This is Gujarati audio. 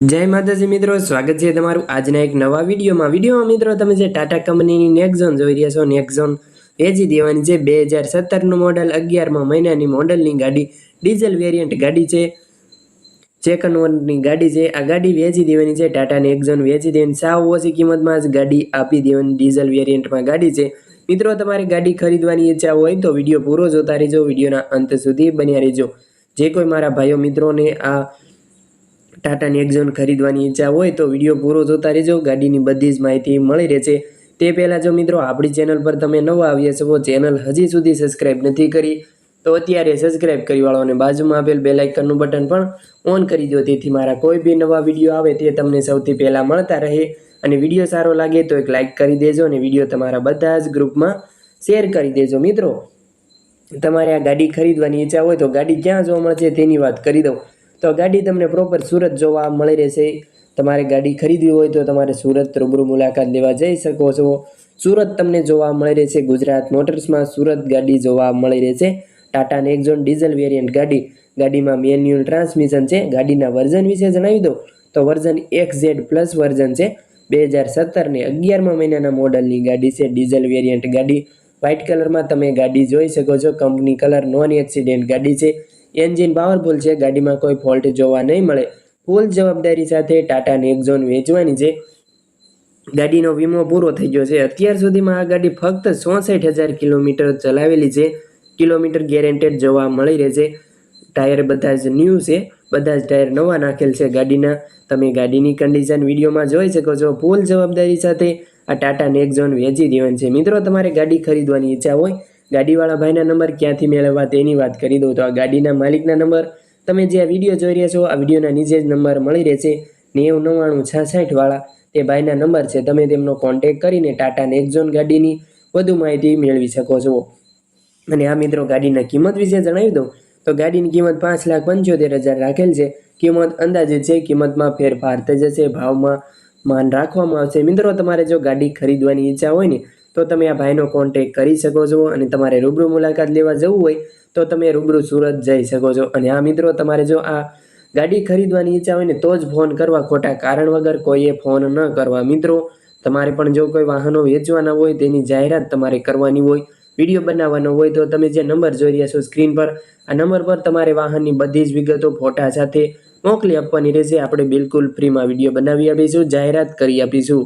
જય માતાજી મિત્રો, સ્વાગત છે તમારું આજના એક નવા વિડીયોમાં. વિડીયોમાં મિત્રો, તમે જે ટાટા કંપનીની નેક્ઝોન જોઈ રહ્યા છો નેક્ઝોન વેચી દેવાની છે. બે હજાર સત્તરનું મોડલ અગિયારમાં મહિનાની મોડલની ગાડી ડીઝલ વેરિયન્ટ ગાડી છે. સેકન્ડ ઓનની ગાડી છે. આ ગાડી વેચી દેવાની છે, ટાટા નેક્ઝોન વેચી દેવાની. સાવ ઓછી કિંમતમાં જ ગાડી આપી દેવાની ડીઝલ વેરિયન્ટમાં ગાડી છે. મિત્રો, તમારે ગાડી ખરીદવાની ઈચ્છા હોય તો વીડિયો પૂરો જોતા રહેજો. વિડીયોના અંત સુધી બન્યા રહેજો. જે કોઈ મારા ભાઈઓ મિત્રોને આ ટાટા નેક્ઝોન ખરીદવાની ઈચ્છા હોય તો વીડિયો પૂરો જોતા રહેજો. ગાડીની બધી જ માહિતી મળી રહેશે. તે પહેલાં જો મિત્રો, આપણી ચેનલ પર તમે નવા આવ્યા છો ચેનલ હજી સુધી સબસ્ક્રાઈબ નથી કરી, તો અત્યારે સબસ્ક્રાઈબ કરી વાળો અને બાજુમાં આપેલ બે લાઇકનનું બટન પણ ઓન કરી દો. તેથી મારા કોઈ બી નવા વીડિયો આવે તે તમને સૌથી પહેલાં મળતા રહે. અને વીડિયો સારો લાગે તો એક લાઇક કરી દેજો અને વીડિયો તમારા બધા જ ગ્રુપમાં શેર કરી દેજો મિત્રો. તમારે આ ગાડી ખરીદવાની ઈચ્છા હોય તો ગાડી ક્યાં જોવા મળશે તેની વાત કરી દઉં. તો ગાડી તમને પ્રોપર સુરત જોવા મળી રહેશે. તમારે ગાડી ખરીદવી હોય તો તમારે સુરત રૂબરૂ મુલાકાત લેવા જઈ શકો છો. સુરત તમને જોવા મળી રહેશે. ગુજરાત મોટર્સમાં સુરત ગાડી જોવા મળી રહેશે. ટાટા નેક્ઝોન ડીઝલ વેરિયન્ટ ગાડી. ગાડીમાં મેન્યુઅલ ટ્રાન્સમિશન છે. ગાડીના વર્ઝન વિશે જણાવી દો તો version X Z plus version છે. બે હજાર સત્તરને અગિયારમા મહિનાના મોડલની ગાડી છે. ડીઝલ વેરિયન્ટ ગાડી. વ્હાઇટ કલરમાં તમે ગાડી જોઈ શકો છો. કંપની કલર નોન એક્સિડેન્ટ ગાડી છે. એન્જિન પાવરફુલ છે, ગાડીમાં કોઈ ફોલ્ટ જોવા નહીં મળે. ફૂલ જવાબદારી સાથે ટાટા નેક્ઝોન વેચવાની છે. ગાડીનો વીમો પૂરો થઈ ગયો છે. અત્યાર સુધીમાં આ ગાડી ફક્ત ચોસઠ હજાર કિલોમીટર ચલાવેલી છે. કિલોમીટર ગેરેન્ટેડ જોવા મળી રહેશે ટાયર બધા જ ન્યૂ છે. બધા જ ટાયર નવા નાખેલ છે ગાડીના. તમે ગાડીની કન્ડિશન વિડીયોમાં જોઈ શકો છો. ફૂલ જવાબદારી સાથે આ ટાટા નેક્ઝોન વેચી દેવાની છે. મિત્રો, તમારે ગાડી ખરીદવાની ઈચ્છા હોય ગાડીવાળા ભાઈના નંબર ક્યાંથી મેળવવા તેની વાત કરી દઉં તો આ ગાડીના માલિકના નંબર તમે જે આ વીડિયો જોઈ રહ્યા છો, આ વિડીયોના નીચે જ નંબર મળી રહેશે. નેવું નવ્વાણું છાસઠવાળા તે ભાઈના નંબર છે. તમે તેમનો કોન્ટેક કરીને ટાટા નેક્ઝોન ગાડીની વધુ માહિતી મેળવી શકો છો. અને આ મિત્રો, ગાડીના કિંમત વિશે જણાવી દઉં તો ગાડીની કિંમત પાંચ લાખ પંચોતેર હજાર રાખેલ છે. કિંમત અંદાજે છે, કિંમતમાં ફેરફાર થઈ જશે, ભાવમાં માન રાખવામાં આવશે. મિત્રો, તમારે જો ગાડી ખરીદવાની ઈચ્છા હોય ને તો તમે આ ભાઈનો કોન્ટેક કરી શકો છો અને તમારે રૂબરૂ મુલાકાત લેવા જવું હોય તો તમે રૂબરૂ સુરત જઈ શકો છો. અને આ મિત્રો, તમારે જો આ ગાડી ખરીદવાની ઈચ્છા હોય ને, તો જ ફોન કરવા. ખોટા કારણ વગર કોઈએ ફોન ન કરવા. મિત્રો, તમારે પણ જો કોઈ વાહનો વેચવાના હોય, તેની જાહેરાત તમારે કરવાની હોય, વીડિયો બનાવવાનો હોય, તો તમે જે નંબર જોઈ રહ્યા છો સ્ક્રીન પર, આ નંબર પર તમારે વાહનની બધી જ વિગતો ફોટા સાથે મોકલી આપવાની રહેશે. આપણે બિલકુલ ફ્રીમાં વીડિયો બનાવી આપીશું, જાહેરાત કરી આપીશું.